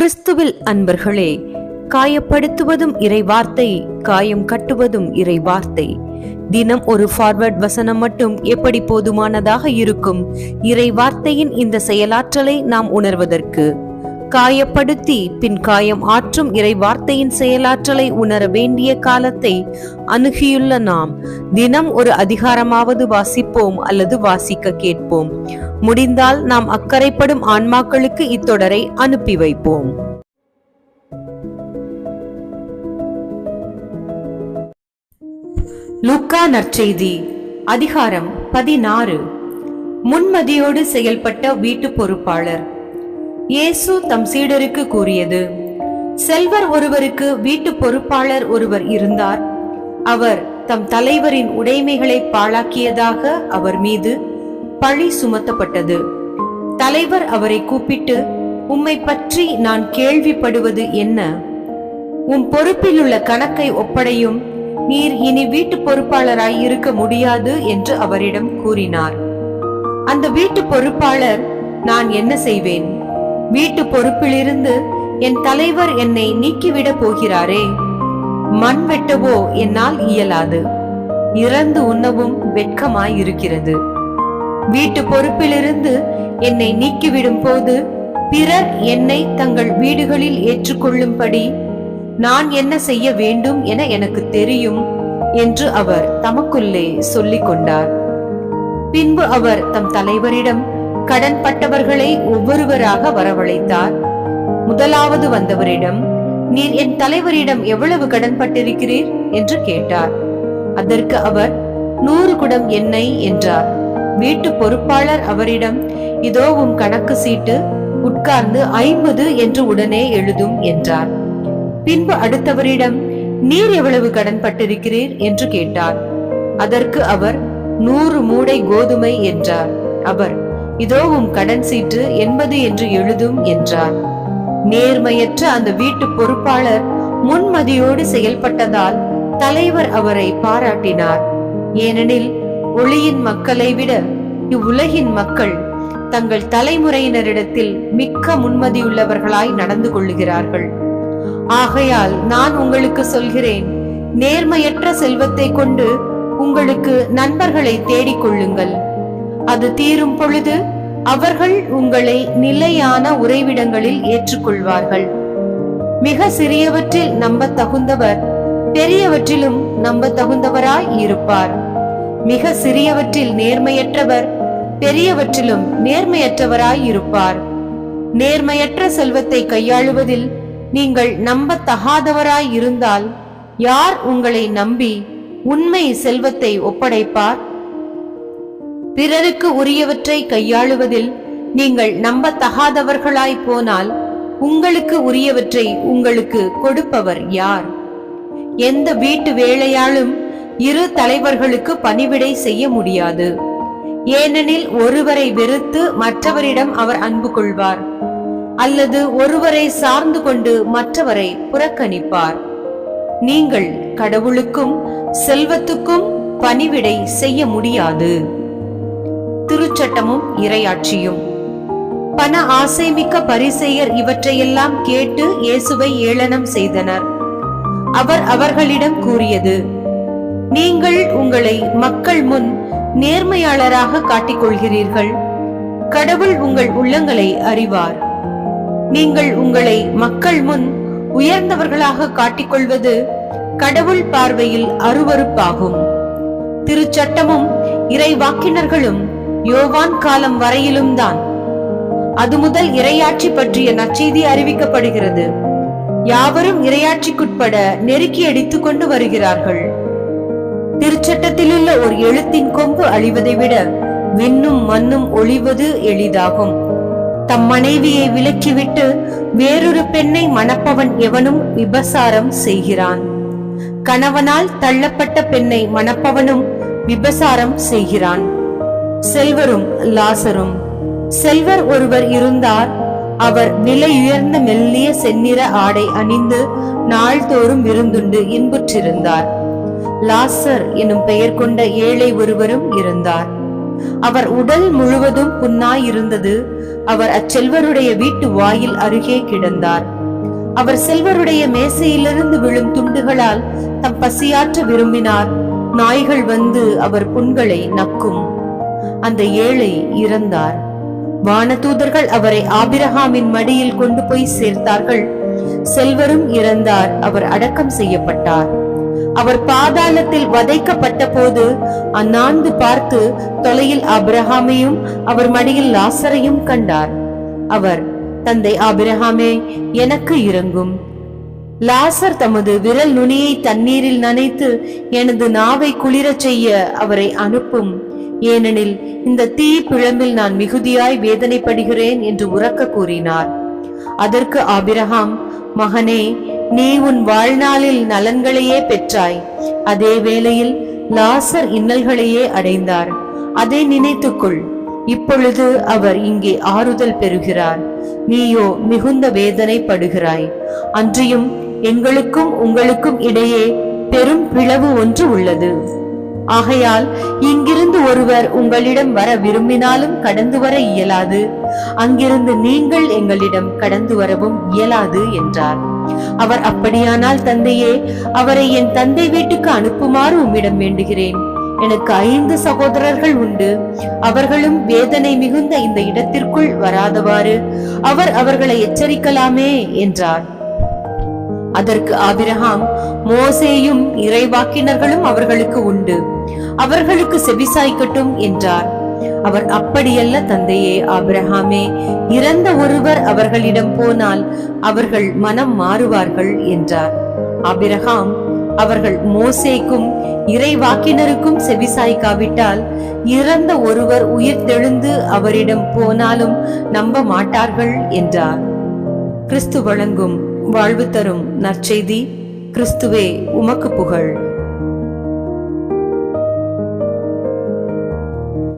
கிறிஸ்துவில் அன்பர்களே காயப்படுத்துவதும் இறை வார்த்தை காயம் கட்டுவதும் இறை வார்த்தை தினம் ஒரு ஃபார்வர்ட் வசனம் மட்டும் எப்படி போதுமானதாக இருக்கும்? இறை வார்த்தையின் இந்த செயலாற்றலை நாம் உணர்வதற்கு. காயப்படுத்தி பின் காயம் ஆற்றும் இறை வார்த்தையின் செயலாற்றலை உணர வேண்டிய காலத்தை அணுகியுள்ள நாம். தினம் ஒரு அதிகாரமாவது வாசிப்போம் அல்லது வாசிக்க கேட்போம். முடிந்தால் நாம் அக்கறைப்படும் ஆன்மாக்களுக்கு இத்தொடரை அனுப்பி வைப்போம். லூக்கா நற்செய்தி அதிகாரம் பதினாறு. முன்மதியோடு செயல்பட்ட வீட்டு பொறுப்பாளர். இயேசு தம் சீடருக்கு கூறியது செல்வர் ஒருவருக்கு வீட்டு பொறுப்பாளர் ஒருவர் இருந்தார். அவர் தம் தலைவரின் உடைமைகளை பாழாக்கியதாக அவர் மீது பழி சுமத்தப்பட்டது. தலைவர் அவரை கூப்பிட்டு உம்மை பற்றி நான் கேள்விப்படுவது என்ன? உம் பொறுப்பிலுள்ள கணக்கை ஒப்படையும். நீர் இனி வீட்டு பொறுப்பாளராய் இருக்க முடியாது என்று அவரிடம் கூறினார். அந்த வீட்டு பொறுப்பாளர் நான் என்ன செய்வேன்? வீட்டு பொறுப்பிலிருந்து என் தலைவர் என்னை நீக்கிவிட போகிறாரே. மண் வெட்டவோ என்னால் இயலாது. இறந்து உண்ணவும் வெட்கமாய் இருக்கிறது வீட்டு பொறுப்பிலிருந்து என்னை நீக்கிவிடும் போது பிறர் என்னை தங்கள் வீடுகளில் ஏற்றுக்கொள்ளும்படி நான் என்ன செய்ய வேண்டும் என எனக்கு தெரியும் என்று அவர் தமக்குள்ளே சொல்லிக் கொண்டார். பின்பு அவர் தம் தலைவரிடம் கடன்பட்டவர்களை ஒவ்வொருவராக வரவழைத்தார். முதலாவது வந்தவரிடம் நீர் என் தலைவரிடம் எவ்வளவு கடன்பட்டிருக்கிறீர்? என்று கேட்டார். அதற்கு அவர் நூறு குடம் எண்ணெய் என்றார். வீட்டு பொறுப்பாளர் அவரிடம் இதோ உம் கணக்கு சீட்டு உட்கார்ந்து ஐம்பது என்று உடனே எழுதும் என்றார். பின்பு அடுத்தவரிடம் நீர் எவ்வளவு கடன்பட்டிருக்கிறீர்? என்று கேட்டார். அதற்கு அவர் நூறு மூடை கோதுமை என்றார். அவர் இதோவும் கடன் சீட்டு என்பது என்று எழுதும் என்றார். நேர்மையற்ற அந்த வீட்டு பொறுப்பாளர் முன்மதியோடு செயல்பட்டதால் தலைவர் அவரை பாராட்டினார். ஏனெனில் ஒளியின் மக்களை விட இவ்வுலகின் மக்கள் தங்கள் தலைமுறையினரிடத்தில் மிக்க முன்மதியுள்ளவர்களாய் நடந்து கொள்ளுகிறார்கள். ஆகையால் நான் உங்களுக்கு சொல்கிறேன் நேர்மையற்ற செல்வத்தை கொண்டு உங்களுக்கு நண்பர்களை தேடிக் கொள்ளுங்கள். அது தீரும் பொழுது அவர்கள் உங்களை நிலையான உறைவிடங்களில் ஏற்றுக்கொள்வார்கள். மிக சிறியவற்றில் நம்ப தகுந்தவர் பெரியவற்றிலும் நம்ப தகுந்தவராய் இருப்பார். மிக சிறியவற்றில் நேர்மையற்றவர் பெரியவற்றிலும் நேர்மையற்றவராய் இருப்பார். நேர்மையற்ற செல்வத்தை கையாளுவதில் நீங்கள் நம்பத்தகாதவராய் இருந்தால் யார் உங்களை நம்பி உண்மை செல்வத்தை ஒப்படைப்பார்? பிறருக்கு உரியவற்றை கையாளுவதில் நீங்கள் நம்பத்தகாதவர்களாய் போனால் உங்களுக்கு உரியவற்றை உங்களுக்கு கொடுப்பவர் யார்? எந்த வீட்டு வேலையாலும் இரு தலைவர்களுக்கு பணிவிடை செய்ய முடியாது. ஏனெனில் ஒருவரை வெறுத்து மற்றவரிடம் அவர் அன்பு கொள்வார். அல்லது ஒருவரை சார்ந்து கொண்டு மற்றவரை புறக்கணிப்பார். நீங்கள் கடவுளுக்கும் செல்வத்துக்கும் பணிவிடை செய்ய முடியாது. திருச்சட்டமும் இரையாட்சியும். பண ஆசைமிக்க பரிசெயர் இவற்றையெல்லாம் கேட்டு இயேசுவை ஏளனம் செய்தனர். அவர் அவர்களிடம் கூறியது நீங்கள் உங்களை மக்கள் முன் நேர்மையாளராக காட்டிக்கொள்கிறீர்கள். கடவுள் உங்கள் உள்ளங்களை அறிவார். நீங்கள் உங்களை மக்கள் முன் உயர்ந்தவர்களாக காட்டிக்கொள்வது கடவுள் பார்வையில் அருவருப்பாகும். திருச்சட்டமும் இறைவாக்கினர்களும் யோவான் காலம் வரையிலும் தான். அது முதல் இரையாட்சி பற்றிய நற்செய்தி அறிவிக்கப்படுகிறது. யாவரும் இரையாட்சிக்குட்பட நெருக்கி அடித்துக் கொண்டு வருகிறார்கள். திருச்சட்டத்திலுள்ள ஒரு எழுத்தின் கொம்பு அழிவதை விட விண்ணும் மண்ணும் ஒளிவது எளிதாகும். தம் மனைவியை விலக்கிவிட்டு வேறொரு பெண்ணை மணப்பவன் எவனும் விபசாரம் செய்கிறான். கணவனால் தள்ளப்பட்ட பெண்ணை மணப்பவனும் விபசாரம் செய்கிறான். செல்வரும் லாசரும். செல்வர் ஒருவர் இருந்தார். அவர் விலையுயர்ந்த மெல்லிய செந்நிற ஆடை அணிந்து நாள்தோறும் விருந்துண்டு இன்புற்றிருந்தார். லாசர் எனும் பெயர் கொண்ட ஏழை ஒருவரும் இருந்தார். அவர் உடல் முழுவதும் புண்ணாயிருந்தது. அவர் அச்செல்வருடைய வீட்டு வாயில் அருகே கிடந்தார். அவர் செல்வருடைய மேசையிலிருந்து விழும் துண்டுகளால் தம் பசியாற்ற விரும்பினார். நாய்கள் வந்து அவர் புண்களை நக்கும். அந்த ஏழை இறந்தார். வானதூதர்கள் அவரை ஆபிரஹாமின் மடியில் கொண்டு போய் சேர்த்தார்கள். செல்வரும் இறந்தார் அவர் அடக்கம் செய்யப்பட்டார். அவர் பாதாளத்தில் வதைக்கப்பட்ட போது அந்நான்கு பார்த்து தொலையில் ஆபிரகாமையும் அவர் மடியில் லாசரையும் கண்டார். அவர் தந்தை ஆபிரகாமே எனக்கு இறங்கும் லாசர் தமது விரல் நுனியை தண்ணீரில் நனைத்து எனது நாவை குளிரச் செய்ய அவரை அனுப்பும். ஏனெனில் இந்த தீ பிழம்பில் நான் மிகுதியாய் வேதனைப்படுகிறேன் என்று உறக்க கூறினார். அதற்கு ஆபிரகாம் மகனே நீ உன் வாழ்நாளில் நலன்களையே பெற்றாய். அதே வேளையில் லாசர் இன்னல்களையே அடைந்தார். அதை நினைத்துக்கொள். இப்பொழுது அவர் இங்கே ஆறுதல் பெறுகிறார். நீயோ மிகுந்த வேதனைப்படுகிறாய். அன்றியும் எங்களுக்கும் உங்களுக்கும் இடையே பெரும் பிளவு ஒன்று உள்ளது. ஆகையால் இங்கிருந்து ஒருவர் உங்களிடம் வர விரும்பினாலும் கடந்து வர இயலாது. அங்கிருந்து நீங்கள் எங்களிடம் கடந்து வரவும் இயலாது என்றார். அவர் அப்படியானால் தந்தையே அவரை என் தந்தை வீட்டுக்கு அனுப்புமாறு உம்மிடம் வேண்டுகிறேன். எனக்கு ஐந்து சகோதரர்கள் உண்டு. அவர்களும் வேதனை மிகுந்த இந்த இடத்திற்குள் வராதவாறு அவர் அவர்களை எச்சரிக்கலாமே என்றார். அதற்கு ஆபிரகாம் மோசேயும் இறைவாக்கினர்களும் அவர்களுக்கு உண்டு. அவர்களுக்கு செவிசாய்க்கட்டும் என்றார். அவர் அப்படியல்ல தந்தையே ஆபிரஹாமே இறந்த ஒருவர் அவர்களிடம் போனால் அவர்கள் மனம் மாறுவார்கள் என்றார். ஆபிரகாம் அவர்கள் மோசேக்கும் இறைவாக்கினருக்கும் செவிசாய்க்காவிட்டால் இறந்த ஒருவர் உயிர் தெழுந்து அவரிடம் போனாலும் நம்ப மாட்டார்கள் என்றார். கிறிஸ்து வழங்கும் வாழ்வு தரும் நற்செய்தி கிறிஸ்துவே உமக்கு புகழ்.